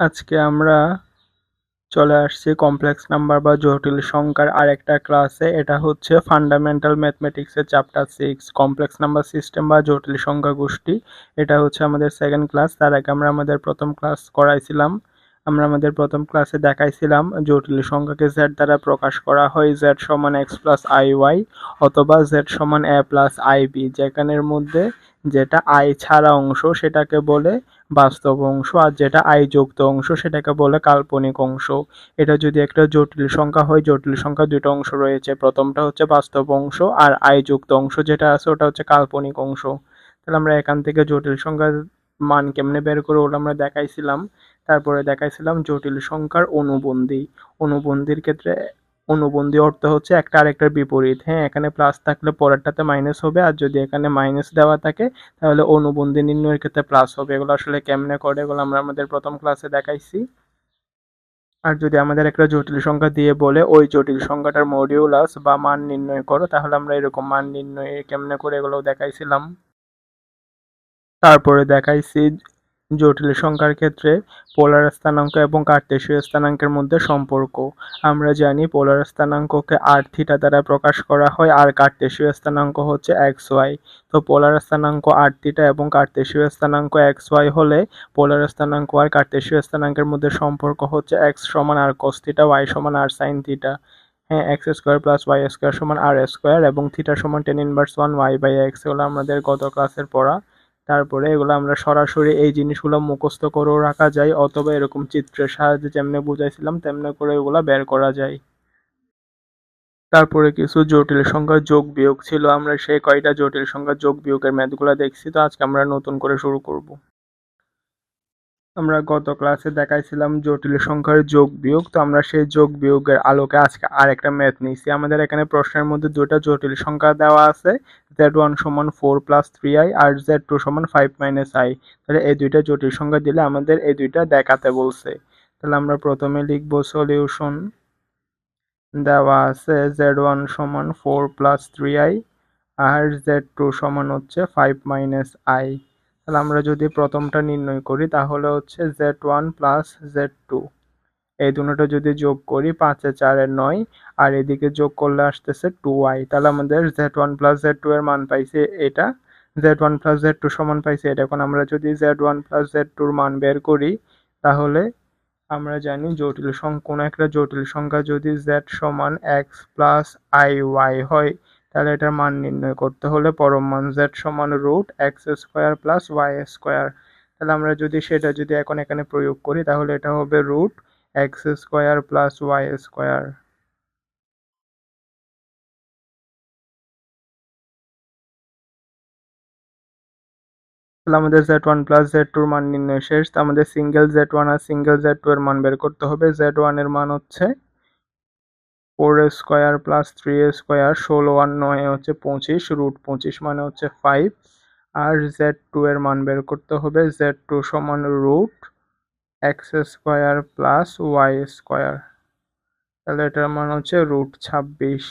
আজকে আমরা চলে আসছি কমপ্লেক্স নাম্বার বা জটিল সংখ্যার আরেকটা ক্লাসে এটা হচ্ছে fundamental ম্যাথমেটিক্সের chapter six complex number system বা জটিল সংখ্যা গোষ্ঠী। এটা হচ্ছে আমাদের সেকেন্ড ক্লাস তার আগে আমরা আমাদের প্রথম ক্লাস করাইছিলাম। আমরা আমাদের প্রথম ক্লাসে দেখাইছিলাম জটিল সংখ্যাকে জেড দ্বারা প্রকাশ করা হয় জেড সমান এক্স প্লাস ওয়াই অথবা জেড সমান এ প্লাস বি যেখানের মধ্যে যেটা আই ছাড়া অংশ সেটাকে বলে বাস্তব অংশ আর যেটা আই যুক্ত অংশ সেটাকে বলে কাল্পনিক অংশ। এটা যদি একটা জটিল সংখ্যা হয়, জটিল সংখ্যা দুটো অংশ রয়েছে। প্রথমটা হচ্ছে বাস্তব অংশ আর আই যুক্ত অংশ যেটা আছে ওটা হচ্ছে কাল্পনিক অংশ। তাহলে আমরা এখান থেকে জটিল সংখ্যার মান কেমনে বের করে ওটা আমরা দেখাইছিলাম। তারপরে দেখাইছিলাম জটিল সংখ্যার অনুবন্ধী। অনুবন্ধীর ক্ষেত্রে, অনুবন্ধী অর্থ হচ্ছে একটা আরেকটার বিপরীত। হ্যাঁ এখানে প্লাস থাকলে পরেরটাতে মাইনাস হবে আর যদি এখানে মাইনাস দেওয়া থাকে, তাহলে অনুবন্ধী নির্ণয়ের ক্ষেত্রে প্লাস হবে। এগুলো আসলে কেমনে করে? এগুলো আমরা আমাদের প্রথম ক্লাসে দেখাইছি। আর যদি আমাদের একটা জটিল সংখ্যা দিয়ে বলে, ওই জটিল সংখ্যাটার মডিউলাস বা মান নির্ণয় করো, তাহলে আমরা এরকম মান নির্ণয় কেমনে করে এগুলো দেখাইছিলাম। তারপরে দেখাইছি জটিল সংখ্যার ক্ষেত্রে পোলার স্থানাঙ্ক এবং কার্তেশীয় স্থানাঙ্কের মধ্যে সম্পর্ক। আমরা জানি পোলার স্থানাঙ্ককে আর থিটা দ্বারা প্রকাশ করা হয় আর কার্তেশীয় স্থানাঙ্ক হচ্ছে এক্স ওয়াই তো পোলার স্থানাঙ্ক আর থিটা এবং কার্তেশীয় স্থানাঙ্ক এক্স ওয়াই হলে পোলার স্থানাঙ্ক আর কার্তেশীয় স্থানাঙ্কের মধ্যে সম্পর্ক হচ্ছে এক্স সমান আর কস থিটা ওয়াই সমান আর সাইন থিটা হ্যাঁ X square plus Y square সমান আর স্কোয়ার এবং থিটা সমান tan inverse one Y by X হলো আমাদের গত ক্লাসের পড়া তারপরে এগুলো আমরা সরাসরি এই জিনিসগুলো মুখস্থ করেও রাখা যায়, অথবা এরকম চিত্রের সাহায্যে যেমনি বুঝাইছিলাম, তেমনি করে এগুলো বের করা যায়। তারপরে কিছু জটিল সংখ্যা যোগ বিয়োগ ছিল, আমরা সেই কয়টা জটিল সংখ্যা যোগ বিয়োগের ম্যাথগুলো দেখছি, তো আজকে আমরা নতুন করে শুরু করব। আমরা গত ক্লাসে দেখাইছিলাম জটিল সংখ্যার যোগ বিয়োগ, তো আমরা সেই যোগ বিয়োগের আলোকে আজকে আর একটা ম্যাথ নিয়েছি। আমাদের এখানে প্রশ্নের মধ্যে দুটা জটিল সংখ্যা দেওয়া আছে জেড ওয়ান সমান ফোর প্লাস থ্রি আই আর জেড টু সমান ফাইভ মাইনাস আই তাহলে এই দুইটা জটিল সংখ্যা দিলে আমাদের এই দুইটা দেখাতে বলছে। তাহলে আমরা প্রথমে লিখব সলিউশন দেওয়া আছে জেড ওয়ান সমান ফোর প্লাস থ্রি আই আর জেড টু সমান হচ্ছে ফাইভ মাইনাস আই তাহলে আমরা যদি প্রথমটা নির্ণয় করি, তাহলে হচ্ছে Z one plus Z two এই দুটো যদি যোগ করি, পাঁচে চারের নয়, আর এদিকে যোগ করলে আসতেছে টু ওয়াই তাহলে আমাদের Z one plus Z two এর মান পাইছে এটা। Z one plus Z two সমান পাইছে এটা। এখন আমরা যদি জেড ওয়ান প্লাস জেড টুর মান বের করি, তাহলে আমরা জানি জটিল সংখ্যা, কোনো একটা জটিল সংখ্যা যদি জেড সমান এক্স প্লাস আই ওয়াই হয় তাহলে এটার মান নির্ণয় করতে হলে পরম মান জেড সমান root X square plus Y square তাহলে আমরা যদি সেটা যদি এখন এখানে প্রয়োগ করি, তাহলে এটা হবে root X square plus Y square তাহলে আমাদের জেড ওয়ান প্লাস জেড টুর মান নির্ণয় শেষ। তো আমাদের সিঙ্গেল জেড ওয়ান আর সিঙ্গেল জেড টু এর মান বের করতে হবে। জেড ওয়ানের মান হচ্ছে four square plus three square ষোলো আর নয় হচ্ছে পঁচিশ রুট পঁচিশ মানে হচ্ছে ফাইভ আর জেড টু এর মান বের করতে হবে জেড টু সমান root X square plus Y square তাহলে এটার মান হচ্ছে রুট ছাব্বিশ।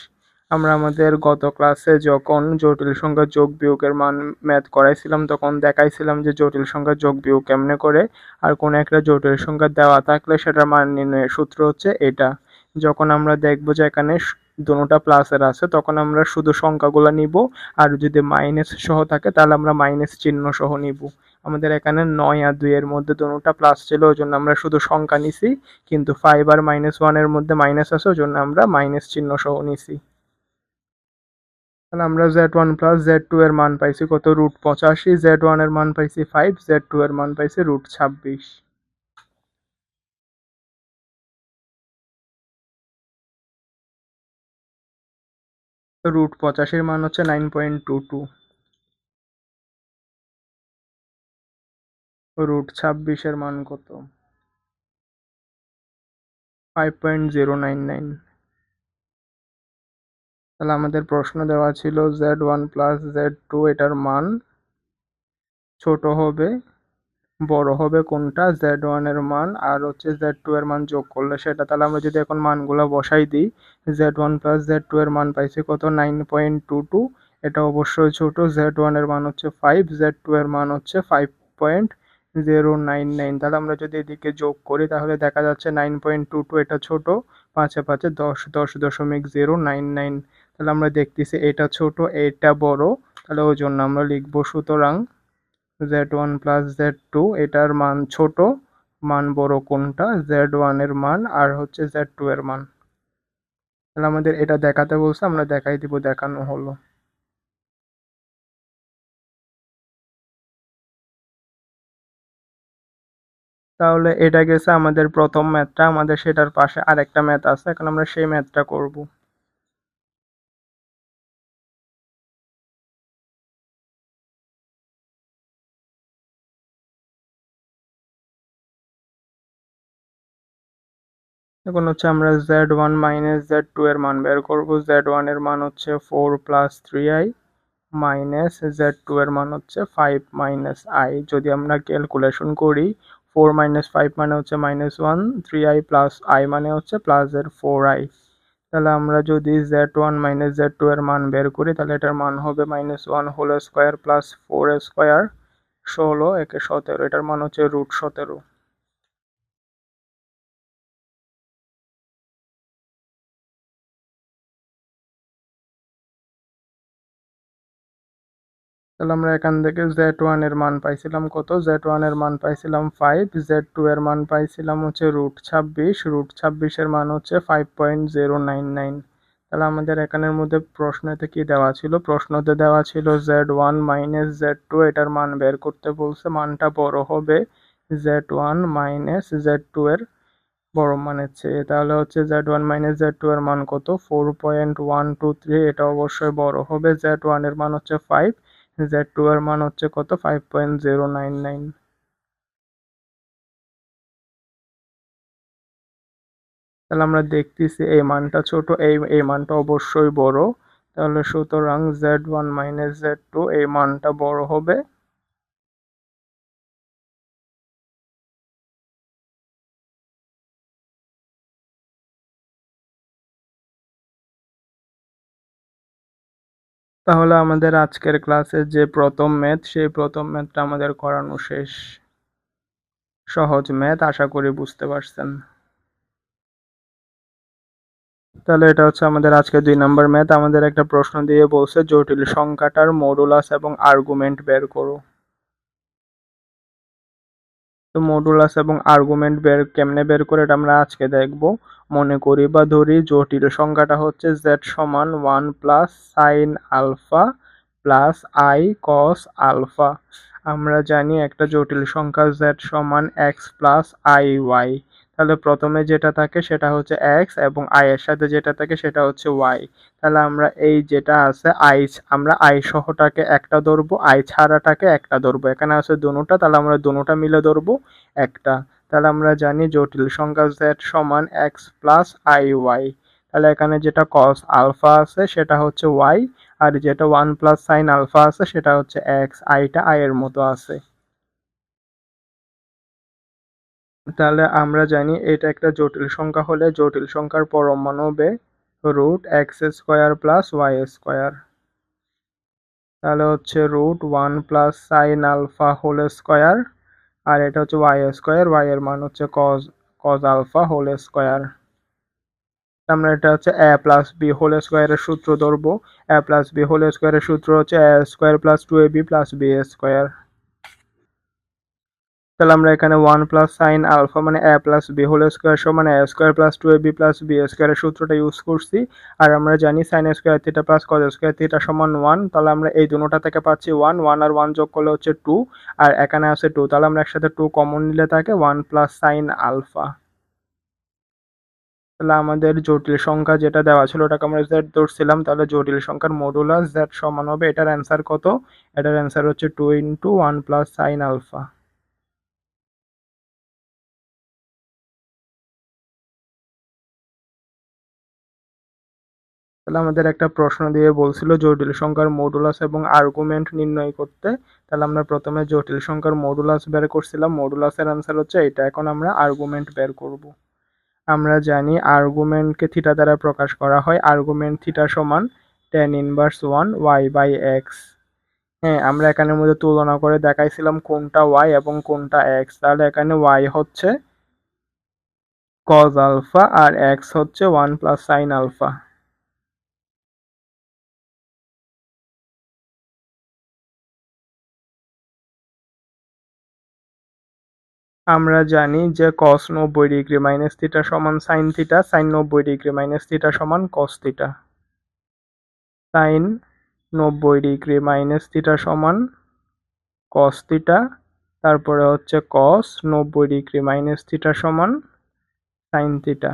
আমরা আমাদের গত ক্লাসে যখন জটিল সংখ্যা যোগ বিয়োগের মান ম্যাথ করাইছিলাম, তখন দেখাইছিলাম যে জটিল সংখ্যা যোগ বিয়োগ কেমনে করে, আর কোনো একটা জটিল সংখ্যা দেওয়া থাকলে সেটার মান নির্ণয়ের সূত্র হচ্ছে এটা। যখন আমরা দেখব যে এখানে দুটা প্লাসের আছে, তখন আমরা শুধু সংখ্যাগুলো নিব, আর যদি মাইনাস সহ থাকে, তাহলে আমরা মাইনাস চিহ্ন সহ নিব। আমাদের এখানে নয় আর দুইয়ের মধ্যে দুটা প্লাস ছিল ওই জন্য আমরা শুধু সংখ্যা নিছি, কিন্তু ফাইভ আর মাইনাস ওয়ানের মধ্যে মাইনাস আছে ওই জন্য আমরা মাইনাস চিহ্ন সহ নিছি। তাহলে আমরা Z one plus Z two এর মান পাইছি কত? রুট পঁচাশি জেড ওয়ানের মান পাইছি ফাইভ জেড টু এর মান পাইছি রুট ছাব্বিশ। রুট পঁচাশির মান হচ্ছে nine point two two root ছাব্বিশের মান কত? Five point zero nine nine তাহলে আমাদের প্রশ্ন দেওয়া ছিল Z one plus Z two এটার মান ছোট হবে বড় হবে কোনটা? জেড ওয়ানের মান আর হচ্ছে জেড টু এর মান যোগ করলে সেটা তাহলে আমরা যদি এখন মানগুলো বসাই দিই Z one plus Z two এর মান পাইছি কত? নাইন পয়েন্ট টু টু এটা অবশ্যই ছোট। জেড ওয়ানের মান হচ্ছে ফাইভ জেড টু এর মান হচ্ছে five point zero nine nine তাহলে আমরা যদি এদিকে যোগ করি তাহলে দেখা যাচ্ছে নাইন পয়েন্ট টু টু এটা ছোট, পাঁচে পাঁচে দশ দশ দশমিক জিরো নাইন নাইন তাহলে আমরা দেখতেছি এটা ছোট, এটা বড়। তাহলে ওই জন্য আমরা লিখব সুতরাং Z one plus Z two এটার মান ছোট, মান বড় কোনটা? জেড ওয়ানের মান আর হচ্ছে জেড টু এর মান। তাহলে আমাদের এটা দেখাতে বলছে, আমরা দেখাই দিব, দেখানো হলো। তাহলে এটা গেছে আমাদের প্রথম ম্যাথটা আমাদের সেটার পাশে আরেকটা ম্যাথ আছে, এখন আমরা সেই ম্যাথটা করব। এখন হচ্ছে আমরা Z one minus Z two এর মান বের করব। জেড ওয়ানের মান হচ্ছে four plus three I minus Z two এর মান হচ্ছে ফাইভ মাইনাস আই যদি আমরা ক্যালকুলেশন করি ফোর মাইনাস ফাইভ মানে হচ্ছে minus one three I plus I মানে হচ্ছে প্লাস এর ফোর আই তাহলে আমরা যদি Z one minus Z two এর মান বের করি, তাহলে এটার মান হবে minus one whole square plus four square ষোলো, একে সতেরো। এটার মান হচ্ছে রুট সতেরো। তাহলে আমরা এখান থেকে জেড ওয়ানের মান পাইছিলাম কত? জেড ওয়ানের মান পাইছিলাম ফাইভ জেড টু এর মান পাইছিলাম হচ্ছে রুট ছাব্বিশ রুট ছাব্বিশের মান হচ্ছে five point zero nine nine তাহলে আমাদের এখানের মধ্যে প্রশ্নতে কি দেওয়া ছিল? প্রশ্নতে দেওয়া ছিল Z one minus Z two এটার মান বের করতে বলছে, মানটা বড় হবে Z one minus Z two এর বড় মানের চেয়ে। তাহলে হচ্ছে Z one minus Z two এর মান কত? Four point one two three এটা অবশ্যই বড় হবে। জেড ওয়ানের মান হচ্ছে ফাইভ জেড টু এর মান হচ্ছে কত? Five point zero nine nine তাহলে আমরা দেখতেছি এই মানটা ছোট, এই এই মানটা অবশ্যই বড়। তাহলে সুতরাং Z one minus Z two এই মানটা বড় হবে। তাহলে আমাদের আজকের ক্লাসের যে প্রথম ম্যাথ সেই প্রথম ম্যাথটা আমাদের করানো শেষ। সহজ ম্যাথ আশা করি বুঝতে পারছেন। তাহলে এটা হচ্ছে আমাদের আজকে দুই নম্বর ম্যাথ আমাদের একটা প্রশ্ন দিয়ে বলছে, জটিল সংখ্যাটার মডুলাস এবং আর্গুমেন্ট বের করো। মডুলাস এবং আর্গুমেন্ট বের, কেমনে বের করে এটা আমরা আজকে দেখব। মনে করি বা ধরি জটিল সংখ্যাটা হচ্ছে জেড সমান one plus sine alpha plus I cos alpha আমরা জানি একটা জটিল সংখ্যা জেড সমান এক্স প্লাস আই ওয়াই তাহলে প্রথমে যেটা থাকে সেটা হচ্ছে এক্স এবং আই এর সাথে যেটা থাকে সেটা হচ্ছে ওয়াই তাহলে আমরা এই যেটা আছে আই আমরা আই সহটাকে একটা ধরবো আই ছাড়াটাকে একটা ধরবো। এখানে আছে দুটা, তাহলে আমরা দুটা মিলে ধরবো, একটা। তাহলে আমরা জানি জটিল সংখ্যা জেড সমান এক্স প্লাস আই ওয়াই তাহলে এখানে যেটা কস আলফা আছে সেটা হচ্ছে ওয়াই আর যেটা ওয়ান প্লাস সাইন আলফা আছে সেটা হচ্ছে এক্স আইটা আই এর মতো আছে। তাহলে আমরা জানি এটা একটা জটিল সংখ্যা হলে জটিল সংখ্যার পরমাণু হবে root X square plus Y square তাহলে হচ্ছে root one plus sine alpha whole square আর এটা হচ্ছে ওয়াই স্কোয়ার ওয়াই এর মান হচ্ছে cos cos alpha whole square আমরা এটা হচ্ছে এ প্লাস বি হোল স্কোয়ারের সূত্র ধরবো। এ প্লাস বি হোল স্কোয়ারের সূত্র হচ্ছে A square plus two A B plus B square তাহলে আমরা এখানে ওয়ান প্লাস সাইন আলফা মানে A plus B whole square সমান A square plus two A B plus B স্কোয়ারের সূত্রটা ইউজ করছি। আর আমরা জানি sine square theta plus cos square theta সমান ওয়ান তাহলে আমরা এই দুটোটা থেকে পাচ্ছি ওয়ান ওয়ান আর ওয়ান যোগ করলে হচ্ছে টু আর এখানে আছে টু তাহলে আমরা একসাথে টু কমন নিলে থাকে ওয়ান প্লাস সাইন আলফা তাহলে আমাদের জটিল সংখ্যা যেটা দেওয়া ছিল ওটাকে আমরা জেড ধরছিলাম, তাহলে জটিল সংখ্যার মডুলাস জেড সমান হবে, এটার অ্যান্সার কত? এটার অ্যান্সার হচ্ছে two into one plus sine alpha তাহলে আমাদের একটা প্রশ্ন দিয়ে বলছিল জটিল সংখ্যার মডুলাস এবং আর্গুমেন্ট নির্ণয় করতে। তাহলে আমরা প্রথমে জটিল সংখ্যার মডুলাস বের করছিলাম। মডুলাসের অ্যান্সার হচ্ছে এটা। এখন আমরা আর্গুমেন্ট বের করব। আমরা জানি আর্গুমেন্টকে থিটা দ্বারা প্রকাশ করা হয়। আর্গুমেন্ট থিটা সমান tan inverse one Y by X হ্যাঁ আমরা এখানের মধ্যে তুলনা করে দেখাইছিলাম কোনটা ওয়াই এবং কোনটা এক্স তাহলে এখানে ওয়াই হচ্ছে কজ আলফা আর এক্স হচ্ছে ওয়ান প্লাস সাইন আলফা আমরা জানি যে কস নব্বই ডিগ্রি মাইনাস থিটা সমান সাইন থিটা সাইন নব্বই ডিগ্রি মাইনাস থিটা সমান কস থিটা সাইন নব্বই ডিগ্রি মাইনাস থিটা সমান কস থিটা তারপরে হচ্ছে কস নব্বই ডিগ্রি মাইনাস থিটা সমান সাইন থিটা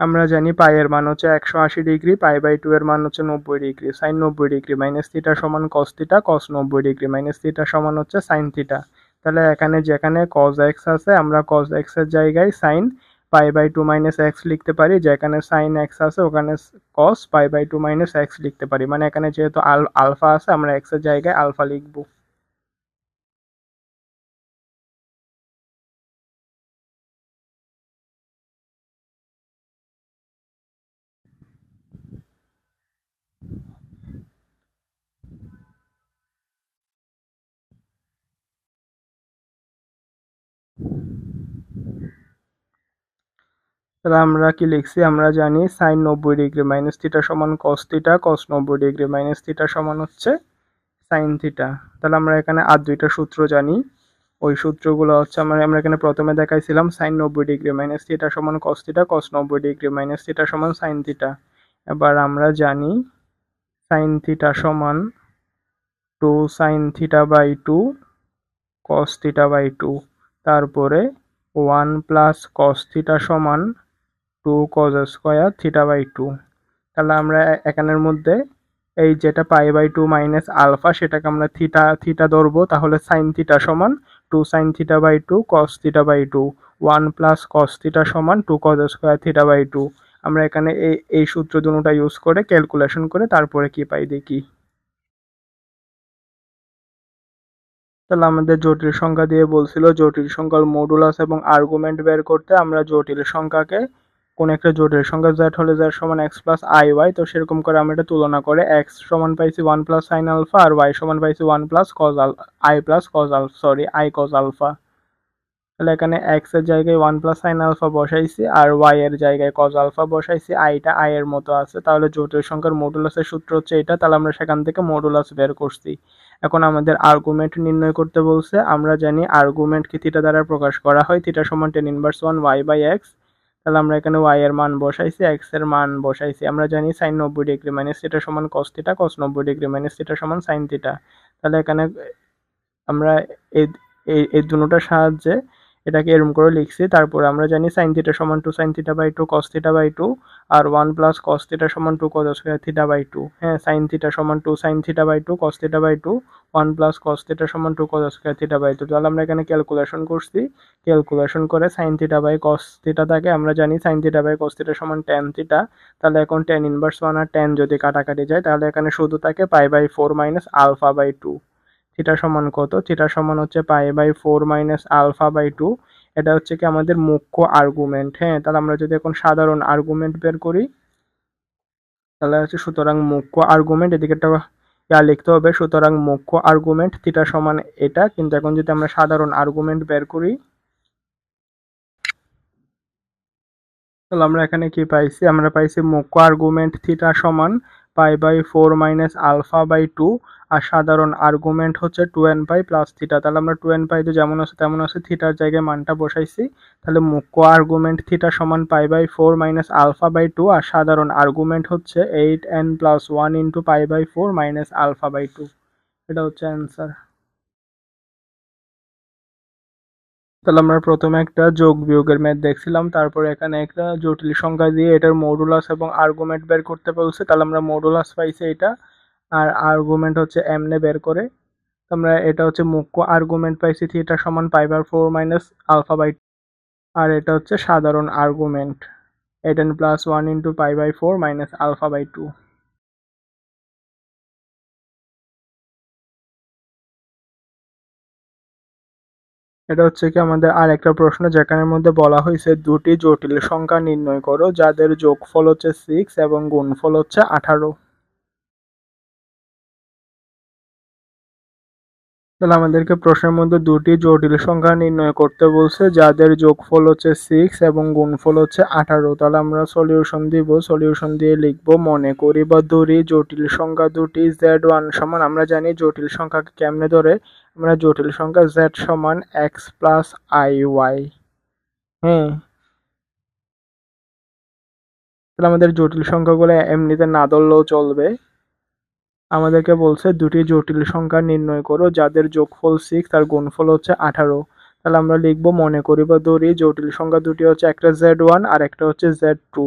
আমরা জানি পাই এর মান হচ্ছে একশো আশি ডিগ্রি, পাই বাই টু এর মান হচ্ছে নব্বই ডিগ্রি সাইন নব্বই ডিগ্রি মাইনাস থিটা সমান কস থিটা কস নব্বই ডিগ্রি মাইনাস থিটা সমান হচ্ছে সাইন থিটা তাহলে এখানে যেখানে কজ এক্স আছে, আমরা কজ এক্সের জায়গায় sine pi by two minus X লিখতে পারি, যেখানে সাইন এক্স আছে ওখানে cos pi by two minus X লিখতে পারি। মানে এখানে যেহেতু আলফা আছে, আমরা এক্সের জায়গায় আলফা লিখব। তাহলে আমরা কি লিখছি? আমরা জানি সাইন নব্বই ডিগ্রি মাইনাস থিটা সমান কস থিটা কস নব্বই ডিগ্রি মাইনাস থিটা সমান হচ্ছে সাইন থিটা তাহলে আমরা এখানে আর দুইটা সূত্র জানি। ওই সূত্রগুলো হচ্ছে আমরা আমরা এখানে প্রথমে দেখাইছিলাম সাইন নব্বই ডিগ্রি মাইনাস থিটা সমান কস থিটা কস নব্বই ডিগ্রি মাইনাস থিটা সমান সাইন থিটা এবার আমরা জানি সাইন থিটা সমান two sine theta by two cos theta by two তারপরে ওয়ান প্লাস কস থিটা সমান two cos square theta by two তাহলে আমরা এখানের মধ্যে এই যেটা pi by two minus alpha সেটাকে আমরা থিটা থিটা ধরবো, তাহলে সাইন থিটা সমান two sine theta by two cos theta by two one plus cos theta সমান two cos square theta by two আমরা এখানে এই এই সূত্র দুটোটা ইউজ করে ক্যালকুলেশন করে তারপরে কি পাই দেখি। তাহলে আমাদের জটিল সংখ্যা দিয়ে বলছিল, জটিল সংখ্যার মডুলাস এবং আর্গুমেন্ট বের করতে আমরা জটিল সংখ্যাকে কোন একটা জটিল সংখ্যা জ্যাট হলে জ্যাট সমান এক্স প্লাস আই ওয়াই তো সেরকম করে আমরা এটা তুলনা করে এক্স সমান পাইছি ওয়ান প্লাস সাইন আলফা আর ওয়াই সমান পাইছি ওয়ান প্লাস কজ আল আই প্লাস কজ আল সরি আই কজ আলফা তাহলে এখানে এক্সের জায়গায় ওয়ান প্লাস সাইন আলফা বসাইছি আর ওয়াই এর জায়গায় কজ আলফা বসাইছি আইটা আই এর মতো আছে। তাহলে জটিল সংখ্যার মডুলাসের সূত্র হচ্ছে এটা, তাহলে আমরা সেখান থেকে মডুলাস বের করছি। এখন আমাদের আর্গুমেন্ট নির্ণয় করতে বলছে, আমরা জানি আর্গুমেন্ট কি থিটা দ্বারা প্রকাশ করা হয় থিটা সমান tan inverse one Y by X তাহলে আমরা এখানে ওয়াই এর মান বসাইছি এক্সের মান বসাইছি। আমরা জানি সাইন নব্বই ডিগ্রি মাইনাস থিটা সমান কস থিটা কস নব্বই ডিগ্রি মাইনাস থিটা সমান সাইন থিটা তাহলে এখানে আমরা এই এই দুটোটার সাহায্যে এটাকে এরম করে লিখছি। তারপর আমরা জানি সাইন থিটা সমান two sine theta by two cos theta by two R one plus cos theta সমান two cos square theta by two হ্যাঁ সাইন থিটা সমান two sine theta by two cos theta by two one plus cos theta সমান two cos square theta by two তাহলে আমরা এখানে calculation করছি। Calculation করে sine theta by cos theta থাকে আমরা জানি sine theta by cos theta সমান টেন থিটা তাহলে এখন টেন ইনভার্স ওয়ান আর টেন যদি কাটাকাটি যায়, তাহলে এখানে শুধু থাকে pi by four minus alpha by two theta সমান কত? থিটা সমান হচ্ছে pi by four minus alpha by two. এটা হচ্ছে কি আমাদের মুখ্য আর্গুমেন্ট হ্যাঁ? তাহলে আমরা যদি এখন সাধারণ আর্গুমেন্ট বের করি, তাহলে হচ্ছে সুতরাং মুখ্য আর্গুমেন্ট এদিকে একটা লিখতে হবে, সুতরাং মুখ্য আর্গুমেন্ট থিটা সমান এটা, কিন্তু এখন যদি আমরা সাধারণ আর্গুমেন্ট বের করি, তাহলে আমরা এখানে কি পাইছি? আমরা পাইছি মুখ্য আর্গুমেন্ট থিটা সমান pi by four minus alpha by two আর সাধারণ আর্গুমেন্ট হচ্ছে two N pi plus theta তাহলে আমরা টু এন পাই তো যেমন আছে তেমন আছে থিটার জায়গায় মানটা বসাইছি। তাহলে মুখ্য আর্গুমেন্ট থিটা সমান pi by four minus alpha by two আর সাধারণ আর্গুমেন্ট হচ্ছে eight N plus one into pi by four minus alpha by two এটা হচ্ছে অ্যান্সার তাহলে আমরা প্রথমে একটা যোগ বিয়োগের ম্যাথ দেখছিলাম, তারপরে এখানে একটা জটিল সংখ্যা দিয়ে এটার মডুলাস এবং আর্গুমেন্ট বের করতে বলছে, তাহলে আমরা মডুলাস পাইছি এটা, আর আর্গুমেন্ট হচ্ছে এমনে বের করে আমরা এটা হচ্ছে মুখ্য আর্গুমেন্ট পাইছি থিটা সমান pi by four minus alpha by আর এটা হচ্ছে সাধারণ argument eight N plus one into pi by four minus alpha by two এটা হচ্ছে কি আমাদের আরেকটা প্রশ্ন যেখানের মধ্যে বলা হয়েছে, দুটি জটিল সংখ্যা নির্ণয় করো, যাদের যোগফল হচ্ছে সিক্স এবং গুণফল হচ্ছে আঠারো। তাহলে আমাদেরকে প্রশ্নের মধ্যে দুটি জটিল সংখ্যা নির্ণয় করতে বলছে, যাদের যোগফল হচ্ছে সিক্স এবং গুণফল হচ্ছে আঠারো। তাহলে আমরা সলিউশন দিব সলিউশন দিয়ে লিখব, মনে করি বা ধরি, জটিল সংখ্যা দুটি জেড ওয়ান সমান, আমরা জানি জটিল সংখ্যাকে কেমনে ধরে? আমরা জটিল সংখ্যা জেড সমান এক্স প্লাস আই ওয়াই হ্যাঁ তাহলে আমাদের জটিল সংখ্যাগুলো এমনিতে না ধরলেও চলবে। আমাদেরকে বলছে দুটি জটিল সংখ্যা নির্ণয় করো, যাদের যোগফল সিক্স আর গুণফল হচ্ছে আঠারো। তাহলে আমরা লিখব মনে করি বা ধরি জটিল সংখ্যা দুটি হচ্ছে একটা জেড ওয়ান আর একটা হচ্ছে জেড টু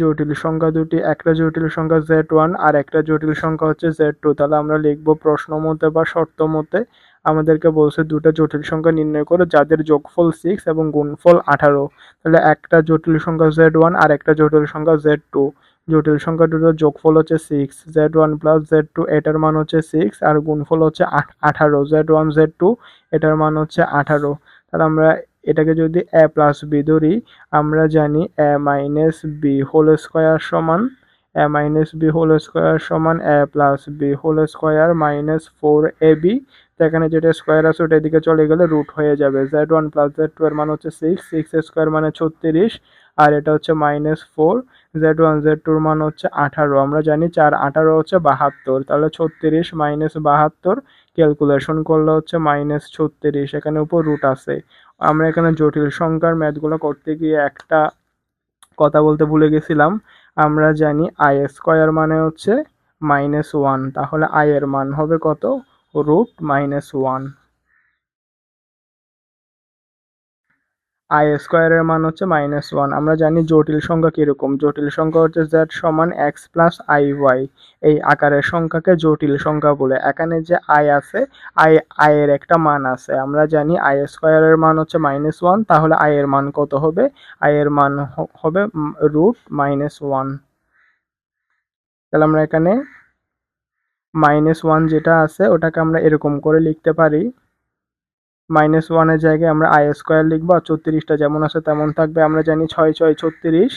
জটিল সংখ্যা দুটি, একটা জটিল সংখ্যা জেড ওয়ান আর একটা জটিল সংখ্যা হচ্ছে জেড টু তাহলে আমরা লিখব প্রশ্ন মতে বা শর্ত মতে আমাদেরকে বলছে দুটো জটিল সংখ্যা নির্ণয় করো, যাদের যোগফল সিক্স এবং গুণফল আঠারো। তাহলে একটা জটিল সংখ্যা জেড ওয়ান আর একটা জটিল সংখ্যা জেড টু জটিল সংখ্যা দুটোর যোগফল হচ্ছে six Z one plus Z two এটার মান হচ্ছে সিক্স আর গুণফল হচ্ছে আঠারো। জেড ওয়ান জেড টু এটার মান হচ্ছে আঠারো। তাহলে আমরা এটাকে যদি এ প্লাস বি ধরি, আমরা জানি A minus B whole square সমান A minus B whole square সমান A plus B whole square minus four A B এখানে যেটা স্কোয়ার আছে ওটা এদিকে চলে গেলে রুট হয়ে যাবে। Z one plus Z two এর মান হচ্ছে সিক্স সিক্স স্কোয়ার মানে ছত্রিশ, আর এটা হচ্ছে minus four Z one Z টুর মান হচ্ছে আঠারো। আমরা জানি চার আঠারো হচ্ছে বাহাত্তর, তাহলে ছত্রিশ মাইনাস বাহাত্তর ক্যালকুলেশন করলে হচ্ছে মাইনাস ছত্রিশ। এখানে উপর রুট আছে। আমরা এখানে জটিল সংখ্যার ম্যাথগুলো করতে গিয়ে একটা কথা বলতে ভুলে গেছিলাম। আমরা জানি আই স্কোয়ার মানে হচ্ছে মাইনাস ওয়ান তাহলে আই এর মান হবে কত? রুট মাইনাস ওয়ান আই স্কোয়ারের মান হচ্ছে মাইনাস ওয়ান আমরা জানি জটিল সংখ্যা কীরকম? জটিল সংখ্যা হচ্ছে জেড সমান এক্স প্লাস আই ওয়াই এই আকারের সংখ্যাকে জটিল সংখ্যা বলে। এখানে যে আই আছে আই এর একটা মান আছে। আমরা জানি আই স্কোয়ারের মান হচ্ছে মাইনাস ওয়ান তাহলে আই এর মান কত হবে? আই এর মান হবে রুট মাইনাস ওয়ান তাহলে আমরা এখানে মাইনাস ওয়ান যেটা আছে, ওটাকে আমরা এরকম করে লিখতে পারি। মাইনাস ওয়ানের জায়গায় আমরা আই স্কোয়ার লিখব আর চৌত্রিশটা যেমন আছে তেমন থাকবে। আমরা জানি ছয় ছয়, ছত্রিশ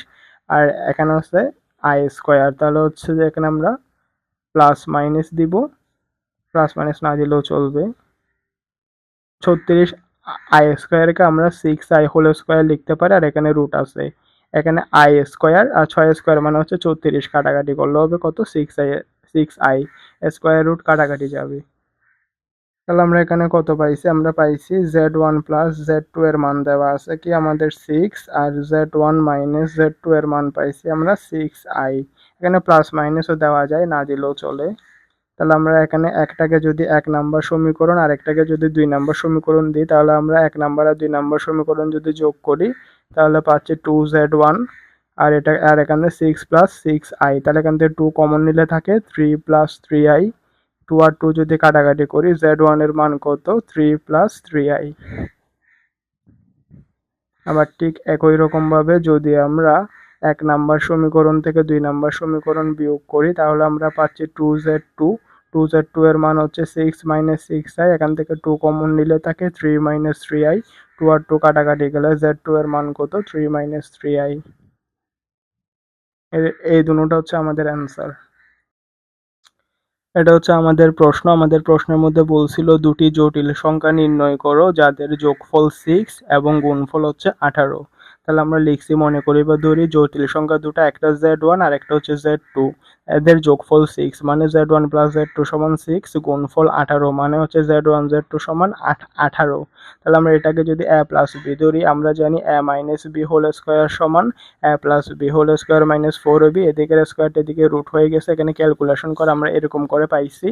আর এখানে আছে আই স্কোয়ার তাহলে হচ্ছে যে এখানে আমরা প্লাস মাইনাস দিব। প্লাস মাইনাস না দিলেও চলবে। ছত্রিশ আই স্কোয়ারকে আমরা সিক্স আই হোল স্কোয়ার লিখতে পারি আর এখানে রুট আছে। এখানে আই স্কোয়ার আর ছয় স্কোয়ার মানে হচ্ছে চৌত্রিশ কাটাকাটি করলে হবে কত? Six I six I square root কাটাকাটি যাবে। তাহলে আমরা এখানে কত পাইছি? আমরা পাইছি Z one plus Z two এর মান দেওয়া আছে কি আমাদের সিক্স আর Z one minus Z two এর মান পাইছি আমরা সিক্স আই এখানে প্লাস মাইনাসও দেওয়া যায়, না দিলেও চলে। তাহলে আমরা এখানে একটাকে যদি এক নাম্বার সমীকরণ আর একটাকে যদি দুই নাম্বার সমীকরণ দিই, তাহলে আমরা এক নাম্বার আর দুই নাম্বার সমীকরণ যদি যোগ করি, তাহলে পাচ্ছি টু জেড ওয়ান আর এটা, আর এখানে সিক্স প্লাস সিক্স আই তাহলে এখান থেকে টু কমন নিলে থাকে three plus three I two R two যদি কাটাকাটি করি জেড ওয়ানের মান কত? থ্রি প্লাস থ্রি আই আবার ঠিক একই রকমভাবে যদি আমরা এক নাম্বার সমীকরণ থেকে দুই নাম্বার সমীকরণ বিয়োগ করি, তাহলে আমরা পাচ্ছি two Z two two Z two এর মান হচ্ছে সিক্স মাইনাস সিক্স আই এখান থেকে টু কমন নিলে থাকে three minus three I two R two কাটাকাটি গেলে জেড টু এর মান কত? থ্রি মাইনাস থ্রি আই এই দুটোটা হচ্ছে আমাদের অ্যান্সার এটা হচ্ছে আমাদের প্রশ্ন। আমাদের প্রশ্নের মধ্যে বলছিল দুটি জটিল সংখ্যা নির্ণয় করো, যাদের যোগফল সিক্স এবং গুণফল হচ্ছে আঠারো। তাহলে আমরা লিখছি, মনে করি বা ধরি জটিল সংখ্যা দুটো, একটা জেড ওয়ান আর একটা হচ্ছে জেড টু এদের যোগফল সিক্স মানে Z one plus Z two সমান সিক্স গুণফল আঠারো মানে হচ্ছে জেড ওয়ান জেড টু সমান আঠারো। তাহলে আমরা এটাকে যদি এ প্লাস বি ধরি, আমরা জানি A minus B whole square সমান A plus B whole square minus four B এদিকের স্কোয়ারটা এদিকে রুট হয়ে গেছে, এখানে ক্যালকুলেশন করে আমরা এরকম করে পাইছি।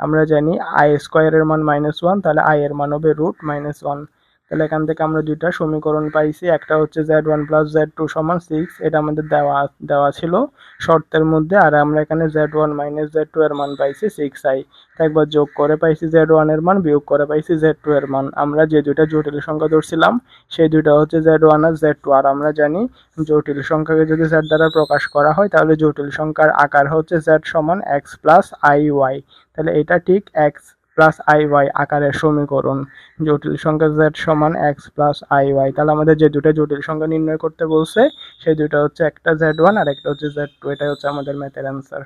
আমরা জানি আই স্কোয়ারের মান মাইনাস ওয়ান তাহলে আই এর মান হবে রুট মাইনাস ওয়ান তাহলে এখান থেকে আমরা দুইটা সমীকরণ পাইছি। একটা হচ্ছে Z one plus Z two সমান সিক্স এটা আমাদের দেওয়া দেওয়া ছিল শর্তের মধ্যে, আর আমরা এখানে Z one minus Z two এর মান পাইছি সিক্স আই একবার যোগ করে পাইছি জেড ওয়ানের মান, বিয়োগ করে পাইছি জেড টু এর মান। আমরা যে দুইটা জটিল সংখ্যা ধরছিলাম, সেই দুইটা হচ্ছে জেড ওয়ান আর জেড টু আর আমরা জানি জটিল সংখ্যাকে যদি জেড দ্বারা প্রকাশ করা হয়, তাহলে জটিল সংখ্যার আকার হচ্ছে জেড সমান এক্স প্লাস আই ওয়াই তাহলে এটা ঠিক এক্স প্লাস আই ওয়াই আকারের সমীকরণ জটিল সংখ্যা জেড সমান এক্স প্লাস আই ওয়াই তাহলে আমাদের যে দুটো জটিল সংখ্যা নির্ণয় করতে বলছে, সেই দুটো হচ্ছে একটা জেড ওয়ান আর একটা হচ্ছে জেড টু এটাই হচ্ছে আমাদের ম্যাথের অ্যান্সার